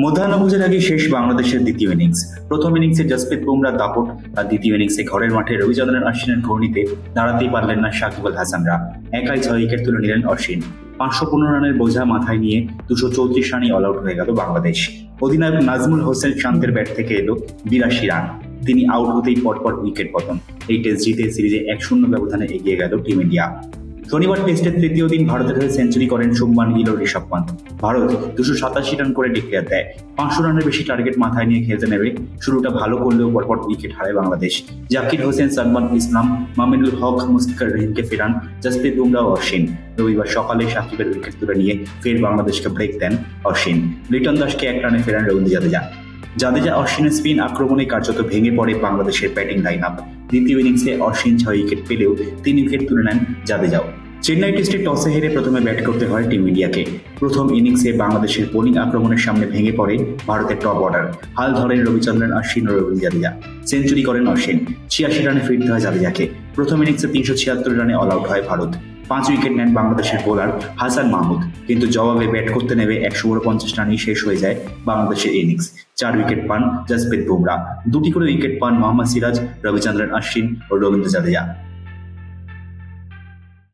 মধ্যাহ্নভোজের আগে শেষ বাংলাদেশের দ্বিতীয় ইনিংস প্রথম ইনিংসে জসপ্রীত বুমরা দাপট, আর দ্বিতীয় ইনিংসে ঘরের মাঠে রবিচন্দ্রন অশ্বিনের ঘূর্ণিতে দাঁড়াতেই পারলেন না সাকিব আল হাসানরা। একাই ছয় উইকেট তুলে নিলেন অশ্বিন। পাঁচশো পনেরো রানের বোঝা মাথায় নিয়ে দুশো চৌত্রিশ রানই অল আউট হয়ে গেল বাংলাদেশ। অধিনায়ক নাজমুল হোসেন শান্তের ব্যাট থেকে এলো বিরাশি রান। তিনি আউট হতেই পরপর উইকেট পতন। এই টেস্ট জিতে সিরিজে এক শূন্য ব্যবধানে এগিয়ে গেল টিম ইন্ডিয়া শনিবার টেস্টের তৃতীয় দিন ভারতের হয়ে সেঞ্চুরি করেন গিল ও ঋষভ পান্ত। ভারত দুশো সাতাশি রান করে ডিক্লেয়ার দেয়। পাঁচশো রানের বেশি টার্গেট মাথায় নিয়ে খেলতে নেবে। শুরুটা ভালো করলেও পরপর উইকেট হারায় বাংলাদেশ। জাকির হোসেন, সালমান ইসলাম, মামিনুল হক মুস্তিকার রহিমকে ফেরান জসপ্রীত বুমরা ও অশ্বিন। রবিবার সকালে সাকিবের উইকেট তুলে নিয়ে ফের বাংলাদেশকে ব্রেক দেন অশ্বিন। লিটন দাসকে এক রানে ফেরান রবীন্দ্র জাদেজা। জাদেজা অশ্বিনের স্পিন আক্রমণে কার্যত ভেঙে পড়ে বাংলাদেশের ব্যাটিং লাইন আপ দ্বিতীয় ইনিংসে অশ্বিন ছয় উইকেট পেলেও তিন উইকেট তুলে নেন জাদেজাও। চেন্নাই টেস্টে টসে হেরে প্রথমে ব্যাট করতে হয় টিম ইন্ডিয়াকে। প্রথম ইনিংসে বাংলাদেশের বোলিং আক্রমণের সামনে ভেঙে পড়ে ভারতের টপ অর্ডার। হাল ধরেন রবিচন্দ্রন অশ্বিন ও রবীন্দ্র জাদেজা সেঞ্চুরি করেন অশ্বিন। ছিয়াশি রানে ফিরতে হয় জাদেজাকে। প্রথম ইনিংসে তিনশো ছিয়াত্তর রানে অল আউট হয় ভারত। পাঁচ উইকেট নেন বাংলাদেশের বোলার হাসান মাহমুদ। কিন্তু জবাবে ব্যাট করতে নেমে একশো পঞ্চাশ রানেই শেষ হয়ে যায় বাংলাদেশের ইনিংস। চার উইকেট পান জসপ্রীত বুমরা। দুটি করে উইকেট পান মোহাম্মদ সিরাজ, রবিচন্দ্রন, অশ্বিন ও রবীন্দ্র জাদেজা